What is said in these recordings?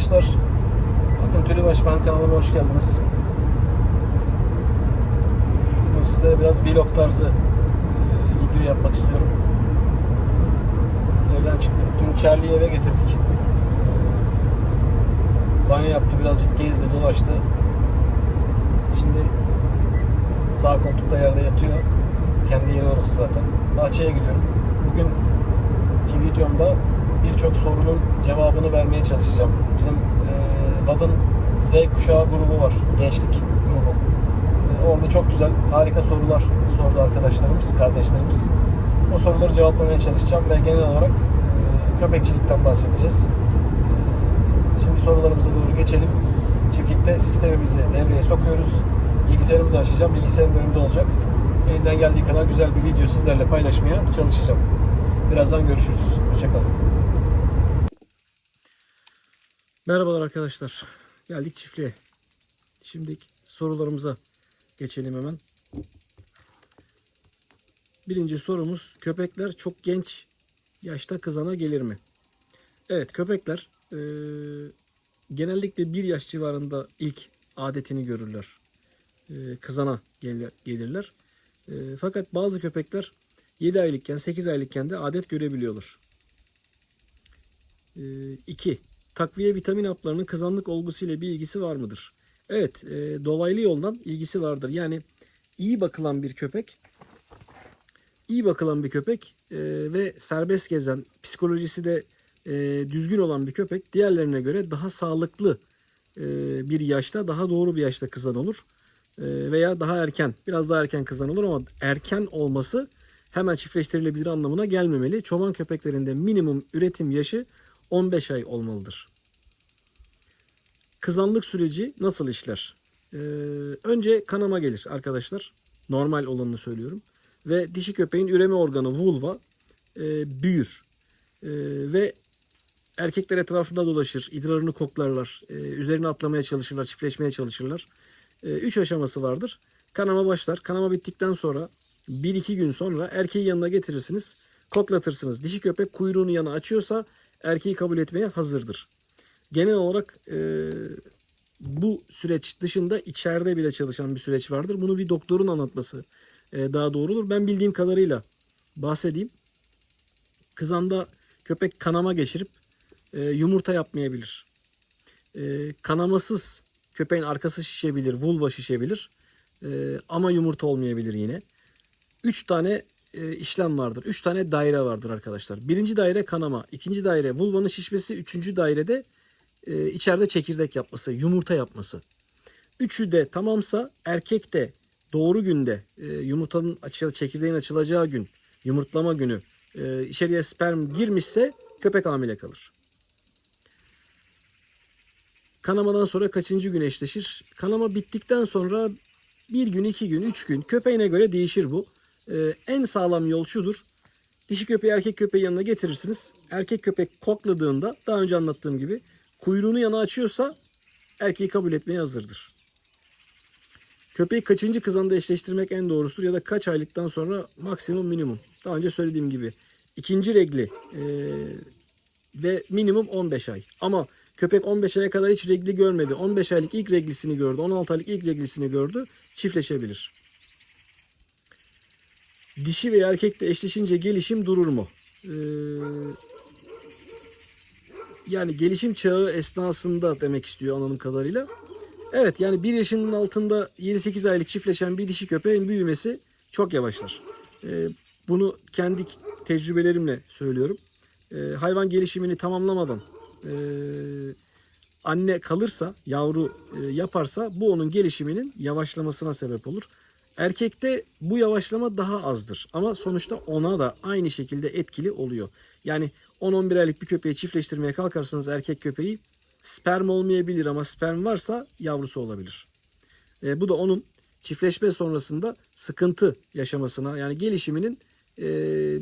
arkadaşlar. Akın Tülübaş ben kanalıma hoş geldiniz. Bugün sizlere biraz vlog tarzı e, video yapmak istiyorum. Evden çıktık. Dün Charlie'yi eve getirdik. Banyo yaptı, birazcık gezdi, dolaştı. Şimdi sağ koltukta yerde yatıyor. Kendi yeri orası zaten. Bahçeye gidiyorum. Bugün videomda birçok sorunun cevabını vermeye çalışacağım. Bizim e, VAD'ın Z kuşağı grubu var. Gençlik grubu. E, orada çok güzel, harika sorular sordu arkadaşlarımız, kardeşlerimiz. O soruları cevaplamaya çalışacağım ve genel olarak e, köpekçilikten bahsedeceğiz. E, şimdi sorularımıza doğru geçelim. Çiftlikte sistemimizi devreye sokuyoruz. Bilgisayarımı da açacağım. Bilgisayarım önümde olacak. Elimden geldiği kadar güzel bir video sizlerle paylaşmaya çalışacağım. Birazdan görüşürüz. Hoşçakalın. Merhabalar arkadaşlar. Geldik çiftliğe. Şimdi sorularımıza geçelim hemen. Birinci sorumuz köpekler çok genç yaşta kızana gelir mi? Evet köpekler eee, genellikle bir yaş civarında ilk adetini görürler. Eee, kızana gel- gelirler. Eee, fakat bazı köpekler 7 aylıkken 8 aylıkken de adet görebiliyorlar. 2. Takviye vitamin haplarının kızanlık olgusu ile bir ilgisi var mıdır? Evet, e, dolaylı yoldan ilgisi vardır. Yani iyi bakılan bir köpek, iyi bakılan bir köpek e, ve serbest gezen, psikolojisi de e, düzgün olan bir köpek diğerlerine göre daha sağlıklı e, bir yaşta, daha doğru bir yaşta kızan olur. E, veya daha erken, biraz daha erken kızan olur ama erken olması hemen çiftleştirilebilir anlamına gelmemeli. Çoban köpeklerinde minimum üretim yaşı 15 ay olmalıdır. Kızanlık süreci nasıl işler? Ee, önce kanama gelir arkadaşlar. Normal olanını söylüyorum. Ve dişi köpeğin üreme organı vulva e, büyür. E, ve erkekler etrafında dolaşır. idrarını koklarlar. E, üzerine atlamaya çalışırlar. Çiftleşmeye çalışırlar. E, üç aşaması vardır. Kanama başlar. Kanama bittikten sonra 1-2 gün sonra erkeği yanına getirirsiniz. Koklatırsınız. Dişi köpek kuyruğunu yana açıyorsa erkeği kabul etmeye hazırdır. Genel olarak e, bu süreç dışında içeride bile çalışan bir süreç vardır. Bunu bir doktorun anlatması e, daha doğru olur. Ben bildiğim kadarıyla bahsedeyim. Kızanda köpek kanama geçirip e, yumurta yapmayabilir. E, kanamasız köpeğin arkası şişebilir, vulva şişebilir. E, ama yumurta olmayabilir yine. 3 tane e, işlem vardır. 3 tane daire vardır arkadaşlar. Birinci daire kanama, ikinci daire vulvanın şişmesi, üçüncü dairede e, içeride çekirdek yapması, yumurta yapması. Üçü de tamamsa erkek de doğru günde e, yumurtanın açı, çekirdeğin açılacağı gün, yumurtlama günü e, içeriye sperm girmişse köpek hamile kalır. Kanamadan sonra kaçıncı gün eşleşir? Kanama bittikten sonra bir gün, iki gün, üç gün köpeğine göre değişir bu. Ee, en sağlam yol şudur. Dişi köpeği erkek köpeği yanına getirirsiniz. Erkek köpek kokladığında daha önce anlattığım gibi kuyruğunu yana açıyorsa erkeği kabul etmeye hazırdır. Köpeği kaçıncı kızanda eşleştirmek en doğrusudur ya da kaç aylıktan sonra maksimum minimum. Daha önce söylediğim gibi ikinci regli e, ve minimum 15 ay. Ama köpek 15 aya kadar hiç regli görmedi. 15 aylık ilk reglisini gördü. 16 aylık ilk reglisini gördü. Çiftleşebilir. Dişi ve erkekle eşleşince gelişim durur mu? Ee, yani gelişim çağı esnasında demek istiyor anladığım kadarıyla. Evet yani 1 yaşının altında 7-8 aylık çiftleşen bir dişi köpeğin büyümesi çok yavaşlar. Ee, bunu kendi tecrübelerimle söylüyorum. Ee, hayvan gelişimini tamamlamadan e, anne kalırsa, yavru e, yaparsa bu onun gelişiminin yavaşlamasına sebep olur. Erkekte bu yavaşlama daha azdır ama sonuçta ona da aynı şekilde etkili oluyor. Yani 10-11 aylık bir köpeği çiftleştirmeye kalkarsanız erkek köpeği sperm olmayabilir ama sperm varsa yavrusu olabilir. E, bu da onun çiftleşme sonrasında sıkıntı yaşamasına yani gelişiminin e,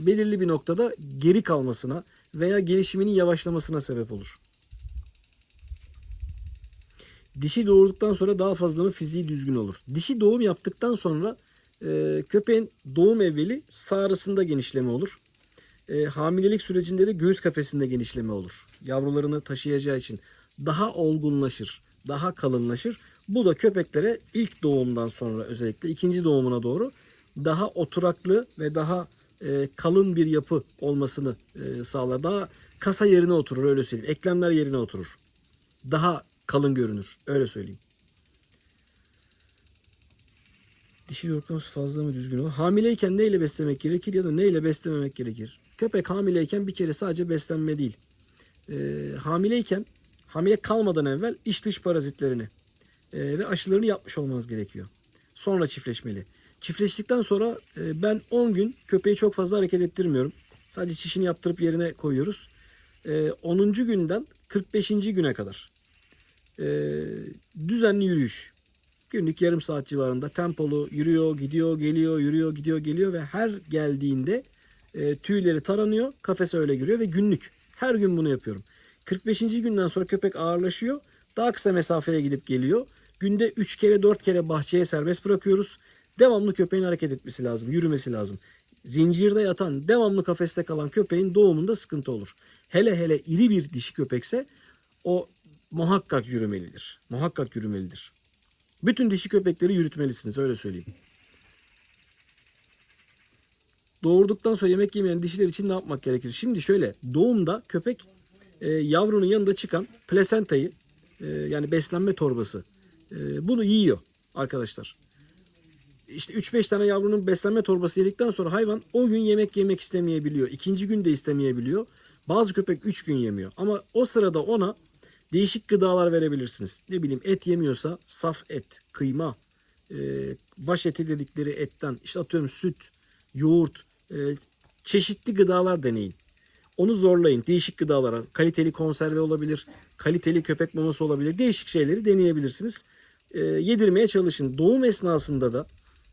belirli bir noktada geri kalmasına veya gelişiminin yavaşlamasına sebep olur. Dişi doğurduktan sonra daha fazla mı fiziği düzgün olur? Dişi doğum yaptıktan sonra e, köpeğin doğum evveli sağrısında genişleme olur. E, hamilelik sürecinde de göğüs kafesinde genişleme olur. Yavrularını taşıyacağı için. daha olgunlaşır, daha kalınlaşır. Bu da köpeklere ilk doğumdan sonra özellikle ikinci doğumuna doğru daha oturaklı ve daha e, kalın bir yapı olmasını e, sağlar. Daha kasa yerine oturur öyle söyleyeyim. Eklemler yerine oturur. Daha kalın görünür öyle söyleyeyim. Dişi yoğurtlaması fazla mı düzgün o? Hamileyken neyle beslemek gerekir ya da neyle beslememek gerekir? Köpek hamileyken bir kere sadece beslenme değil. Ee, hamileyken hamile kalmadan evvel iç dış parazitlerini e, ve aşılarını yapmış olmanız gerekiyor. Sonra çiftleşmeli. Çiftleştikten sonra e, ben 10 gün köpeği çok fazla hareket ettirmiyorum. Sadece çişini yaptırıp yerine koyuyoruz. E, 10. günden 45. güne kadar e, düzenli yürüyüş. Günlük yarım saat civarında tempolu yürüyor, gidiyor, geliyor, yürüyor, gidiyor, geliyor ve her geldiğinde e, tüyleri taranıyor, kafese öyle giriyor ve günlük. Her gün bunu yapıyorum. 45. günden sonra köpek ağırlaşıyor. Daha kısa mesafeye gidip geliyor. Günde 3 kere 4 kere bahçeye serbest bırakıyoruz. Devamlı köpeğin hareket etmesi lazım, yürümesi lazım. Zincirde yatan, devamlı kafeste kalan köpeğin doğumunda sıkıntı olur. Hele hele iri bir dişi köpekse o muhakkak yürümelidir. Muhakkak yürümelidir. Bütün dişi köpekleri yürütmelisiniz öyle söyleyeyim. Doğurduktan sonra yemek yemeyen dişiler için ne yapmak gerekir? Şimdi şöyle doğumda köpek e, yavrunun yanında çıkan plasentayı e, yani beslenme torbası e, bunu yiyor arkadaşlar. İşte 3-5 tane yavrunun beslenme torbası yedikten sonra hayvan o gün yemek yemek istemeyebiliyor. İkinci gün de istemeyebiliyor. Bazı köpek 3 gün yemiyor. Ama o sırada ona değişik gıdalar verebilirsiniz. Ne bileyim et yemiyorsa saf et, kıyma, e, baş eti dedikleri etten işte atıyorum süt, yoğurt, e, çeşitli gıdalar deneyin. Onu zorlayın. Değişik gıdalara, kaliteli konserve olabilir, kaliteli köpek maması olabilir. Değişik şeyleri deneyebilirsiniz. E, yedirmeye çalışın. Doğum esnasında da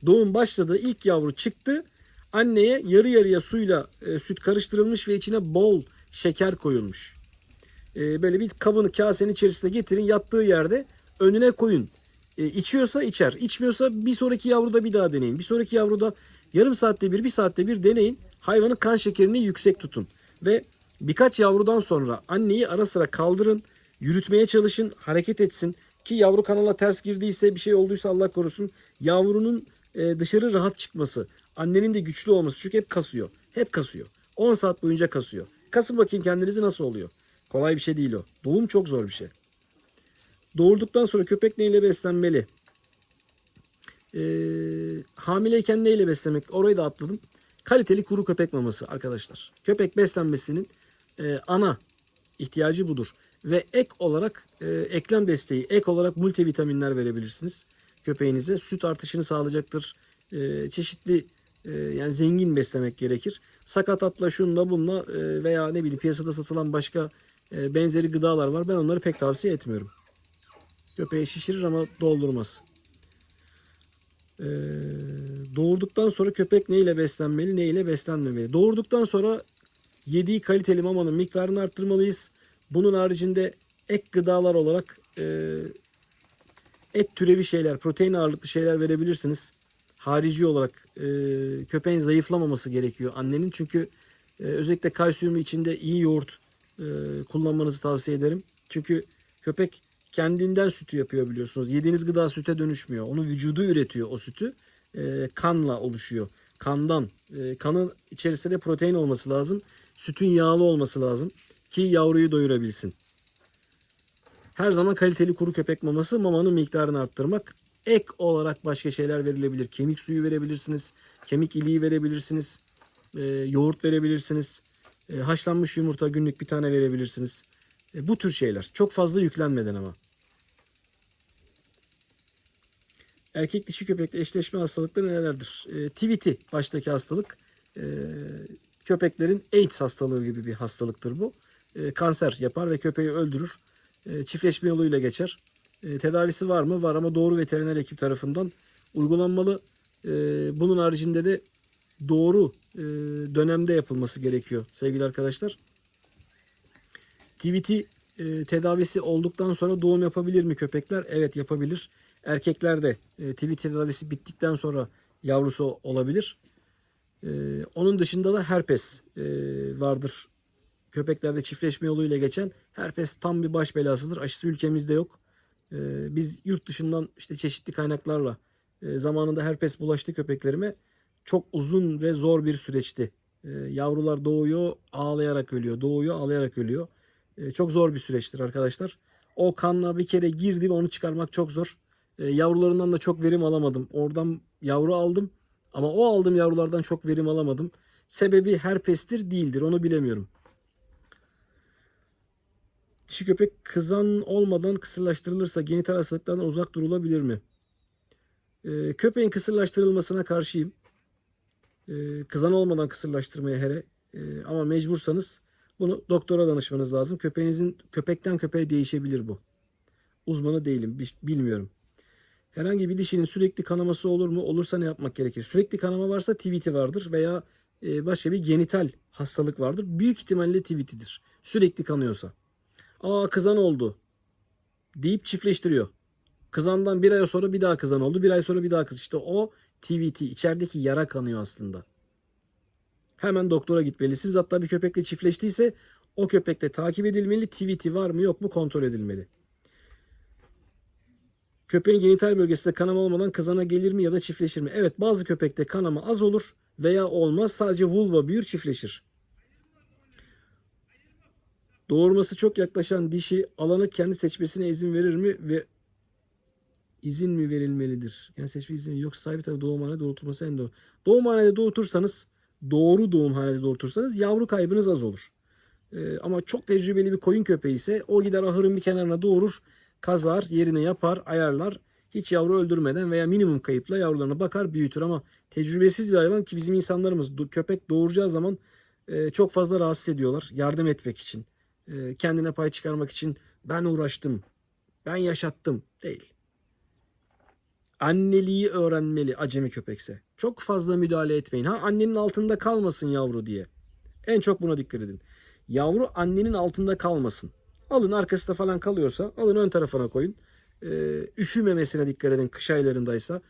doğum başladı, ilk yavru çıktı. Anneye yarı yarıya suyla e, süt karıştırılmış ve içine bol şeker koyulmuş. E, böyle bir kabını kasenin içerisine getirin yattığı yerde önüne koyun. E, içiyorsa içer. içmiyorsa bir sonraki yavruda bir daha deneyin. Bir sonraki yavruda yarım saatte bir, bir saatte bir deneyin. Hayvanın kan şekerini yüksek tutun. Ve birkaç yavrudan sonra anneyi ara sıra kaldırın. Yürütmeye çalışın. Hareket etsin. Ki yavru kanala ters girdiyse bir şey olduysa Allah korusun. Yavrunun e, dışarı rahat çıkması. Annenin de güçlü olması. Çünkü hep kasıyor. Hep kasıyor. 10 saat boyunca kasıyor. Kasın bakayım kendinizi nasıl oluyor. Kolay bir şey değil o. Doğum çok zor bir şey. Doğurduktan sonra köpek neyle beslenmeli? Ee, hamileyken neyle beslemek? Orayı da atladım. Kaliteli kuru köpek maması arkadaşlar. Köpek beslenmesinin e, ana ihtiyacı budur. Ve ek olarak e, eklem desteği, ek olarak multivitaminler verebilirsiniz köpeğinize. Süt artışını sağlayacaktır. E, çeşitli e, yani zengin beslemek gerekir. Sakatatla şunla bunla e, veya ne bileyim piyasada satılan başka benzeri gıdalar var. Ben onları pek tavsiye etmiyorum. Köpeği şişirir ama doldurmaz. E, doğurduktan sonra köpek neyle beslenmeli, neyle beslenmemeli? Doğurduktan sonra yediği kaliteli mamanın miktarını arttırmalıyız. Bunun haricinde ek gıdalar olarak e, et türevi şeyler, protein ağırlıklı şeyler verebilirsiniz. Harici olarak e, köpeğin zayıflamaması gerekiyor annenin. Çünkü e, özellikle kalsiyumu içinde iyi yoğurt e, kullanmanızı tavsiye ederim. Çünkü köpek kendinden sütü yapıyor biliyorsunuz. Yediğiniz gıda süte dönüşmüyor. Onun vücudu üretiyor o sütü. E, kanla oluşuyor. Kandan. E, kanın içerisinde protein olması lazım. Sütün yağlı olması lazım. Ki yavruyu doyurabilsin. Her zaman kaliteli kuru köpek maması mamanın miktarını arttırmak. Ek olarak başka şeyler verilebilir. Kemik suyu verebilirsiniz. Kemik iliği verebilirsiniz. E, yoğurt verebilirsiniz. E, haşlanmış yumurta günlük bir tane verebilirsiniz. E, bu tür şeyler. Çok fazla yüklenmeden ama. Erkek dişi köpekle eşleşme hastalıkları nelerdir? E, TVT baştaki hastalık. E, köpeklerin AIDS hastalığı gibi bir hastalıktır bu. E, kanser yapar ve köpeği öldürür. E, çiftleşme yoluyla geçer. E, tedavisi var mı? Var ama doğru veteriner ekip tarafından uygulanmalı. E, bunun haricinde de doğru e, dönemde yapılması gerekiyor sevgili arkadaşlar. TVT e, tedavisi olduktan sonra doğum yapabilir mi köpekler? Evet yapabilir. Erkekler de e, TVT tedavisi bittikten sonra yavrusu olabilir. E, onun dışında da herpes e, vardır köpeklerde çiftleşme yoluyla geçen herpes tam bir baş belasıdır. Aşısı ülkemizde yok. Ee, biz yurt dışından işte çeşitli kaynaklarla e, zamanında herpes bulaştı köpeklerime. Çok uzun ve zor bir süreçti. Ee, yavrular doğuyor, ağlayarak ölüyor. Doğuyor, ağlayarak ölüyor. Ee, çok zor bir süreçtir arkadaşlar. O kanla bir kere girdi ve onu çıkarmak çok zor. Ee, yavrularından da çok verim alamadım. Oradan yavru aldım ama o aldığım yavrulardan çok verim alamadım. Sebebi herpestir değildir onu bilemiyorum. Dişi köpek kızan olmadan kısırlaştırılırsa genital hastalıklardan uzak durulabilir mi? Köpeğin kısırlaştırılmasına karşıyım. Ee, kızan olmadan kısırlaştırmaya hele. Ee, ama mecbursanız bunu doktora danışmanız lazım. Köpeğinizin köpekten köpeğe değişebilir bu. Uzmanı değilim, bi- bilmiyorum. Herhangi bir dişinin sürekli kanaması olur mu? Olursa ne yapmak gerekir? Sürekli kanama varsa TVT vardır veya e, başka bir genital hastalık vardır. Büyük ihtimalle TVT'dir. Sürekli kanıyorsa. Aa kızan oldu deyip çiftleştiriyor. Kızandan bir ay sonra bir daha kızan oldu. Bir ay sonra bir daha kız. İşte o TVT. içerideki yara kanıyor aslında. Hemen doktora gitmelisiniz. Hatta bir köpekle çiftleştiyse o köpekle takip edilmeli. TVT var mı yok mu kontrol edilmeli. Köpeğin genital bölgesinde kanama olmadan kızana gelir mi ya da çiftleşir mi? Evet bazı köpekte kanama az olur veya olmaz. Sadece vulva büyür çiftleşir. Doğurması çok yaklaşan dişi alanı kendi seçmesine izin verir mi ve izin mi verilmelidir? Yani seçme izni yoksa sahibi tabi doğumhanede doğurtulması en doğru. Doğumhanede doğurtursanız doğru doğumhanede doğurtursanız yavru kaybınız az olur. Ee, ama çok tecrübeli bir koyun köpeği ise o gider ahırın bir kenarına doğurur, kazar, yerine yapar, ayarlar. Hiç yavru öldürmeden veya minimum kayıpla yavrularına bakar, büyütür ama tecrübesiz bir hayvan ki bizim insanlarımız köpek doğuracağı zaman e, çok fazla rahatsız ediyorlar yardım etmek için. E, kendine pay çıkarmak için ben uğraştım, ben yaşattım değil. Anneliği öğrenmeli acemi köpekse. Çok fazla müdahale etmeyin. Ha annenin altında kalmasın yavru diye. En çok buna dikkat edin. Yavru annenin altında kalmasın. Alın arkasında falan kalıyorsa alın ön tarafına koyun. Ee, üşümemesine dikkat edin kış aylarındaysa.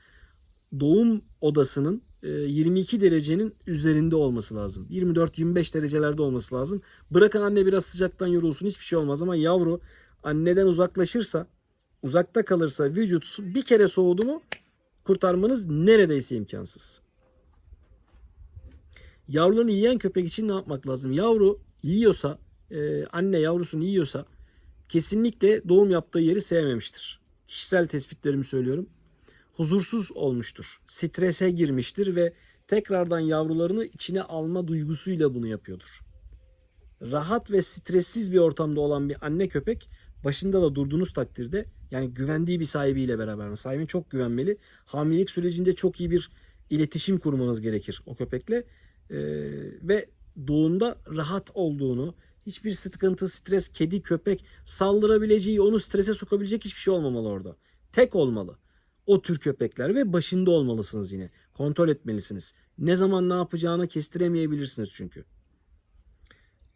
Doğum odasının e, 22 derecenin üzerinde olması lazım. 24-25 derecelerde olması lazım. Bırakın anne biraz sıcaktan yorulsun hiçbir şey olmaz ama yavru anneden uzaklaşırsa uzakta kalırsa vücut bir kere soğudu mu kurtarmanız neredeyse imkansız. Yavrularını yiyen köpek için ne yapmak lazım? Yavru yiyorsa, e, anne yavrusunu yiyorsa kesinlikle doğum yaptığı yeri sevmemiştir. Kişisel tespitlerimi söylüyorum. Huzursuz olmuştur. Strese girmiştir ve tekrardan yavrularını içine alma duygusuyla bunu yapıyordur. Rahat ve stressiz bir ortamda olan bir anne köpek başında da durduğunuz takdirde yani güvendiği bir sahibiyle beraber mi? Çok güvenmeli. Hamilelik sürecinde çok iyi bir iletişim kurmanız gerekir o köpekle. Ee, ve doğumda rahat olduğunu, hiçbir sıkıntı, stres, kedi, köpek saldırabileceği, onu strese sokabilecek hiçbir şey olmamalı orada. Tek olmalı. O tür köpekler ve başında olmalısınız yine. Kontrol etmelisiniz. Ne zaman ne yapacağını kestiremeyebilirsiniz çünkü.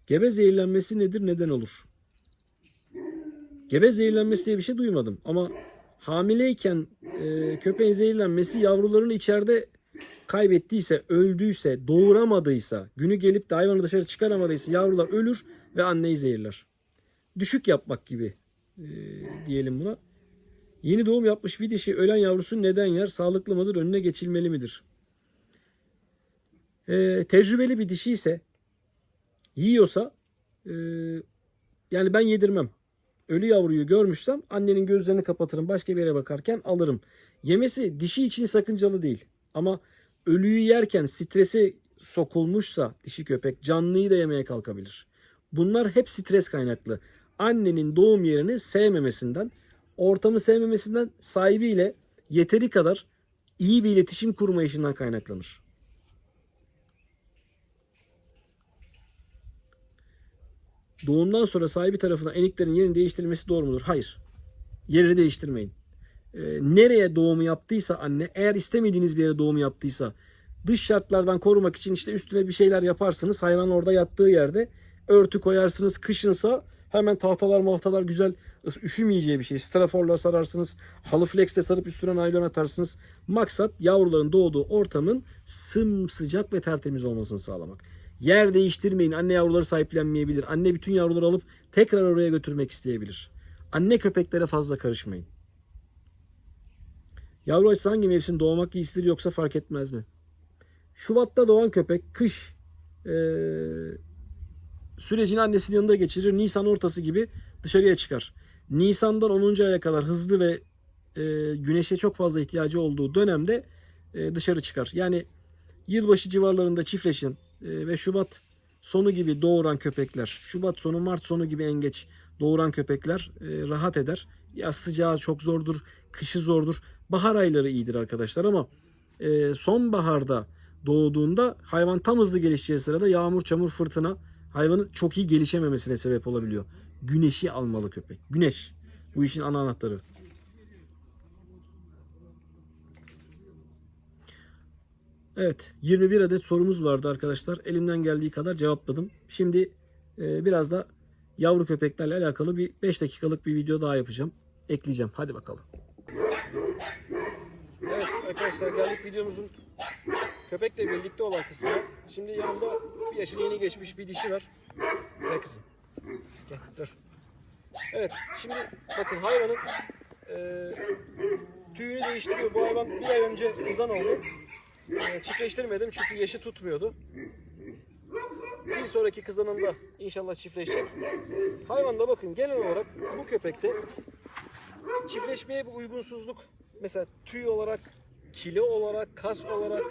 Gebe zehirlenmesi nedir, neden olur? Gebe zehirlenmesi diye bir şey duymadım. Ama hamileyken e, köpeğin zehirlenmesi yavrularını içeride kaybettiyse, öldüyse, doğuramadıysa, günü gelip de hayvanı dışarı çıkaramadıysa yavrular ölür ve anneyi zehirler. Düşük yapmak gibi e, diyelim buna. Yeni doğum yapmış bir dişi ölen yavrusu neden yer? Sağlıklı mıdır? Önüne geçilmeli midir? E, tecrübeli bir dişi ise yiyorsa e, yani ben yedirmem. Ölü yavruyu görmüşsem annenin gözlerini kapatırım. Başka bir yere bakarken alırım. Yemesi dişi için sakıncalı değil. Ama ölüyü yerken strese sokulmuşsa dişi köpek canlıyı da yemeye kalkabilir. Bunlar hep stres kaynaklı. Annenin doğum yerini sevmemesinden, ortamı sevmemesinden sahibiyle yeteri kadar iyi bir iletişim kurmayışından kaynaklanır. Doğumdan sonra sahibi tarafından eniklerin yerini değiştirilmesi doğru mudur? Hayır. Yerini değiştirmeyin. Ee, nereye doğumu yaptıysa anne, eğer istemediğiniz bir yere doğumu yaptıysa dış şartlardan korumak için işte üstüne bir şeyler yaparsınız. Hayvan orada yattığı yerde örtü koyarsınız. Kışınsa hemen tahtalar mahtalar güzel üşümeyeceği bir şey. Straforla sararsınız. Halı flexle sarıp üstüne naylon atarsınız. Maksat yavruların doğduğu ortamın sımsıcak ve tertemiz olmasını sağlamak. Yer değiştirmeyin. Anne yavruları sahiplenmeyebilir. Anne bütün yavruları alıp tekrar oraya götürmek isteyebilir. Anne köpeklere fazla karışmayın. Yavru açısı hangi mevsim doğmak iyi ister yoksa fark etmez mi? Şubat'ta doğan köpek kış eee, sürecini annesinin yanında geçirir. Nisan ortası gibi dışarıya çıkar. Nisan'dan 10. aya kadar hızlı ve e, güneşe çok fazla ihtiyacı olduğu dönemde e, dışarı çıkar. Yani yılbaşı civarlarında çiftleşen e, ve Şubat sonu gibi doğuran köpekler, Şubat sonu Mart sonu gibi en geç doğuran köpekler e, rahat eder. Yaz sıcağı çok zordur, kışı zordur. Bahar ayları iyidir arkadaşlar ama e, sonbaharda doğduğunda hayvan tam hızlı gelişeceği sırada yağmur, çamur, fırtına hayvanın çok iyi gelişememesine sebep olabiliyor. Güneşi almalı köpek. Güneş. Bu işin ana anahtarı. Evet, 21 adet sorumuz vardı arkadaşlar. Elimden geldiği kadar cevapladım. Şimdi e, biraz da yavru köpeklerle alakalı bir 5 dakikalık bir video daha yapacağım. Ekleyeceğim. Hadi bakalım. Evet arkadaşlar geldik videomuzun köpekle birlikte olan kısmına. Şimdi yanımda bir yaşını yeni geçmiş bir dişi var. Gel kızım. Gel dur. Evet şimdi bakın hayvanın e, tüyünü değiştiriyor. Bu hayvan bir ay önce kızan oldu. E, çiftleştirmedim çünkü yaşı tutmuyordu. Bir sonraki kızanında inşallah çiftleşecek. Hayvanda bakın genel olarak bu köpekte çiftleşmeye bir uygunsuzluk mesela tüy olarak, kilo olarak, kas olarak,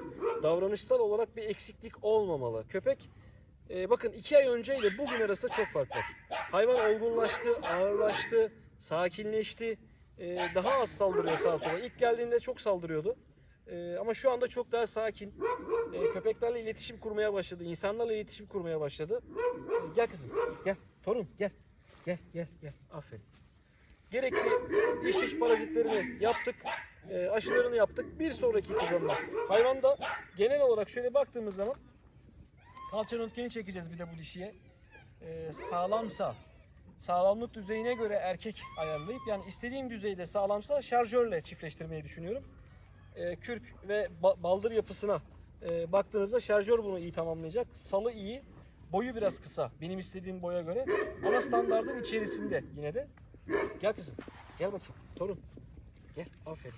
davranışsal olarak bir eksiklik olmamalı. Köpek e, bakın iki ay önce ile bugün arasında çok fark var. Hayvan olgunlaştı, ağırlaştı, sakinleşti. e, daha az saldırıyor sağa sola. İlk geldiğinde çok saldırıyordu. E, ama şu anda çok daha sakin. E, köpeklerle iletişim kurmaya başladı. insanlarla iletişim kurmaya başladı. E, gel kızım, gel. Torun, gel. Gel, gel, gel. Aferin. Gerekli iç dış parazitlerini yaptık. e, aşılarını yaptık. Bir sonraki kızanma. Hayvanda genel olarak şöyle baktığımız zaman kalça röntgeni çekeceğiz bir de bu dişiye. E, sağlamsa sağlamlık düzeyine göre erkek ayarlayıp yani istediğim düzeyde sağlamsa şarjörle çiftleştirmeyi düşünüyorum. E, kürk ve ba- baldır yapısına e, baktığınızda şarjör bunu iyi tamamlayacak. Salı iyi. Boyu biraz kısa benim istediğim boya göre ama standardın içerisinde yine de. Gel kızım. Gel bakayım. Torun. Gel. Aferin.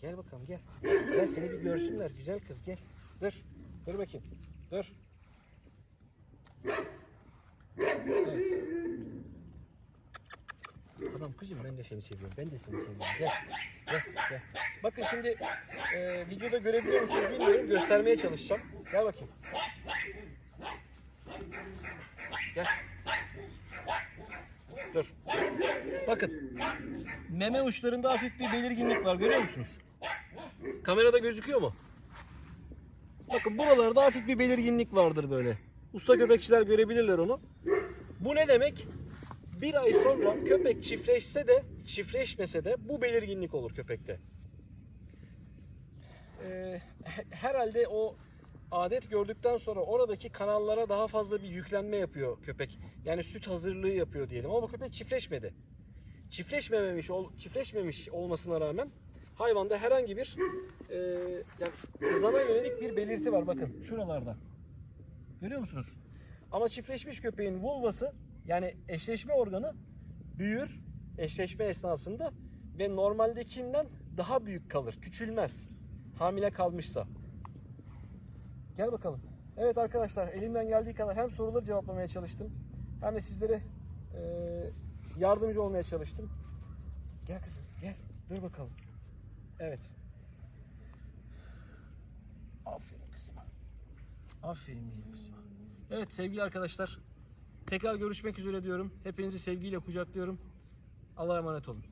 Gel bakalım gel. Gel seni bir görsünler. Güzel kız gel. Dur. Dur bakayım. Dur. Evet. Tamam kızım ben de seni seviyorum. Ben de seni seviyorum. Gel. Gel. Gel. Bakın şimdi e, videoda görebiliyor musunuz bilmiyorum. Göstermeye çalışacağım. Gel bakayım. Gel. Dur. Bakın. Meme uçlarında hafif bir belirginlik var. Görüyor musunuz? Kamerada gözüküyor mu? Bakın buralarda hafif bir belirginlik vardır böyle. Usta köpekçiler görebilirler onu. Bu ne demek? Bir ay sonra köpek çiftleşse de çiftleşmese de bu belirginlik olur köpekte. Ee, he- herhalde o adet gördükten sonra oradaki kanallara daha fazla bir yüklenme yapıyor köpek. Yani süt hazırlığı yapıyor diyelim ama köpek çiftleşmedi. Çiftleşmemiş, ol, çiftleşmemiş olmasına rağmen hayvanda herhangi bir e, yani kızana yönelik bir belirti var bakın şuralarda. Görüyor musunuz? Ama çiftleşmiş köpeğin vulvası yani eşleşme organı büyür eşleşme esnasında ve normaldekinden daha büyük kalır. Küçülmez. Hamile kalmışsa. Gel bakalım. Evet arkadaşlar elimden geldiği kadar hem soruları cevaplamaya çalıştım hem de sizlere e, yardımcı olmaya çalıştım. Gel kızım gel. Dur bakalım. Evet. Aferin kızıma. Aferin benim kızıma. Evet sevgili arkadaşlar. Tekrar görüşmek üzere diyorum. Hepinizi sevgiyle kucaklıyorum. Allah'a emanet olun.